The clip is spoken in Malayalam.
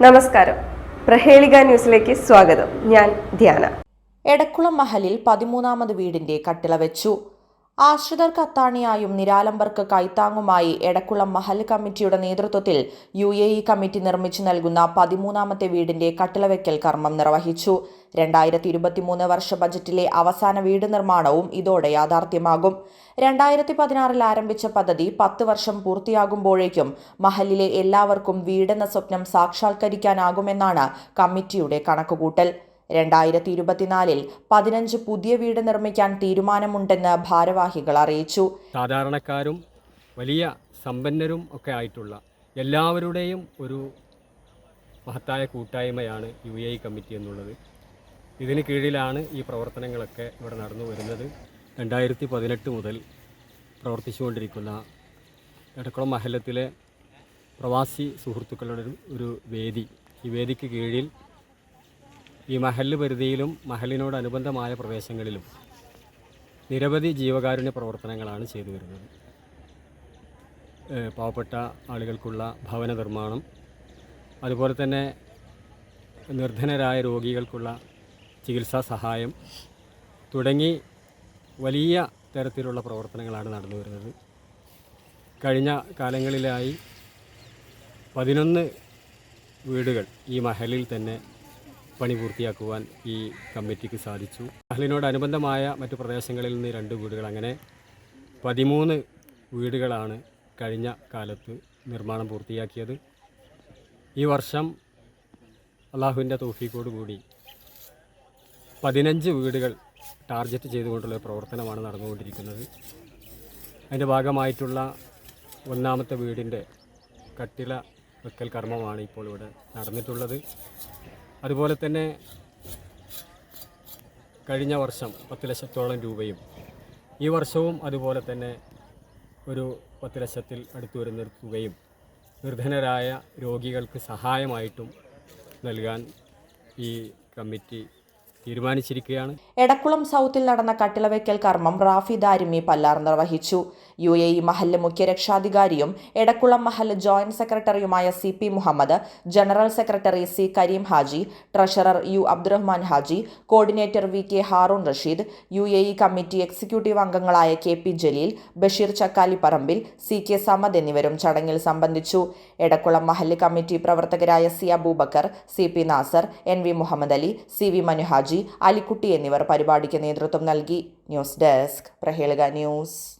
നമസ്കാരം. പ്രഹേളിക ന്യൂസിലേക്ക് സ്വാഗതം. ഞാൻ ധ്യാന. എടക്കുളം മഹലിൽ പതിമൂന്നാമത് വീടിന്റെ കട്ടിള വെച്ചു. ആശ്രിതർക്ക് അത്താണിയായും നിരാലംബർക്ക് കൈത്താങ്ങുമായി എടക്കുളം മഹൽ കമ്മിറ്റിയുടെ നേതൃത്വത്തിൽ യു എ ഇ കമ്മിറ്റി നിർമ്മിച്ചു നൽകുന്ന പതിമൂന്നാമത്തെ വീടിന്റെ കട്ടിളവെക്കൽ കർമ്മം നിർവഹിച്ചു. രണ്ടായിരത്തി ഇരുപത്തിമൂന്ന് വർഷ ബജറ്റിലെ അവസാന വീട് നിർമ്മാണവും ഇതോടെ യാഥാർത്ഥ്യമാകും. രണ്ടായിരത്തി പതിനാറിൽ ആരംഭിച്ച പദ്ധതി പത്ത് വർഷം പൂർത്തിയാകുമ്പോഴേക്കും മഹലിലെ എല്ലാവർക്കും വീടെന്ന സ്വപ്നം സാക്ഷാത്കരിക്കാനാകുമെന്നാണ് കമ്മിറ്റിയുടെ കണക്കുകൂട്ടൽ. രണ്ടായിരത്തി ഇരുപത്തിനാലിൽ പതിനഞ്ച് പുതിയ വീട് നിർമ്മിക്കാൻ തീരുമാനമുണ്ടെന്ന് ഭാരവാഹികൾ അറിയിച്ചു. സാധാരണക്കാരും വലിയ സമ്പന്നരും ഒക്കെ ആയിട്ടുള്ള എല്ലാവരുടെയും ഒരു മഹത്തായ കൂട്ടായ്മയാണ് യു എ കമ്മിറ്റി എന്നുള്ളത്. ഇതിന് കീഴിലാണ് ഈ പ്രവർത്തനങ്ങളൊക്കെ ഇവിടെ നടന്നു വരുന്നത്. രണ്ടായിരത്തി പതിനെട്ട് മുതൽ പ്രവർത്തിച്ചുകൊണ്ടിരിക്കുന്ന എടക്കുളം മഹലത്തിലെ പ്രവാസി സുഹൃത്തുക്കളുടെ ഒരു വേദി. ഈ വേദിക്ക് കീഴിൽ ഈ മഹൽ പരിധിയിലും മഹലിനോടനുബന്ധമായ പ്രദേശങ്ങളിലും നിരവധി ജീവകാരുണ്യ പ്രവർത്തനങ്ങളാണ് ചെയ്തു വരുന്നത്. പാവപ്പെട്ട ആളുകൾക്കുള്ള ഭവന നിർമ്മാണം അതുപോലെ തന്നെ നിർധനരായ രോഗികൾക്കുള്ള ചികിത്സാ സഹായം തുടങ്ങി വലിയ തരത്തിലുള്ള പ്രവർത്തനങ്ങളാണ് നടന്നു വരുന്നത്. കഴിഞ്ഞ കാലങ്ങളിലായി പതിനൊന്ന് വീടുകൾ ഈ മഹലിൽ തന്നെ പണി പൂർത്തിയാക്കുവാൻ ഈ കമ്മിറ്റിക്ക് സാധിച്ചു. അഹ്ലിനോടനുബന്ധമായ മറ്റു പ്രദേശങ്ങളിൽ നിന്ന് രണ്ട് വീടുകൾ അങ്ങനെ പതിമൂന്ന് വീടുകളാണ് കഴിഞ്ഞ കാലത്ത് നിർമ്മാണം പൂർത്തിയാക്കിയത്. ഈ വർഷം അള്ളാഹുവിന്റെ കൂടി പതിനഞ്ച് വീടുകൾ ടാർഗറ്റ് ചെയ്തുകൊണ്ടുള്ള പ്രവർത്തനമാണ് നടന്നുകൊണ്ടിരിക്കുന്നത്. അതിന്റെ ഭാഗമായിട്ടുള്ള ഒന്നാമത്തെ വീടിന്റെ കട്ടില വെക്കൽ കർമ്മമാണ് ഇപ്പോൾ ഇവിടെ നടന്നിട്ടുള്ളത്. അതുപോലെ തന്നെ കഴിഞ്ഞ വർഷം പത്ത് ലക്ഷത്തോളം രൂപയും ഈ വർഷവും അതുപോലെ തന്നെ ഒരു പത്ത് ലക്ഷത്തിൽ അടുത്ത് വരുന്ന തുകയും നിർധനരായ രോഗികൾക്ക് സഹായമായിട്ടും നൽകാൻ ഈ കമ്മിറ്റി തീരുമാനിച്ചിരിക്കുകയാണ്. എടക്കുളം സൗത്തിൽ നടന്ന കട്ടിളവയ്ക്കൽ കർമ്മം റാഫി ദാരിമി പല്ലാർ നിർവഹിച്ചു. യു എ ഇ മഹല്ല് മുഖ്യ രക്ഷാധികാരിയും എടക്കുളം മഹല്ല് ജോയിന്റ് സെക്രട്ടറിയുമായ C P Muhammad general secretary C Kareem Haji treasurer U Abdurahman Haji coordinator V K Haroon Rasheed U A E committee executive അംഗങ്ങളായ K P Jaleel Basheer Chakkali Parambil C K Samad എന്നിവരും ചടങ്ങിൽ സംബന്ധിച്ചു. എടക്കുളം മഹല്ല് കമ്മിറ്റി പ്രവർത്തകരായ C Abubakar C P Nasar N V Muhammad Ali C V Manuhaji Alikutty എന്നിവർ പരിപാടിക്ക് നേതൃത്വം നൽകി. News desk Prahelika news.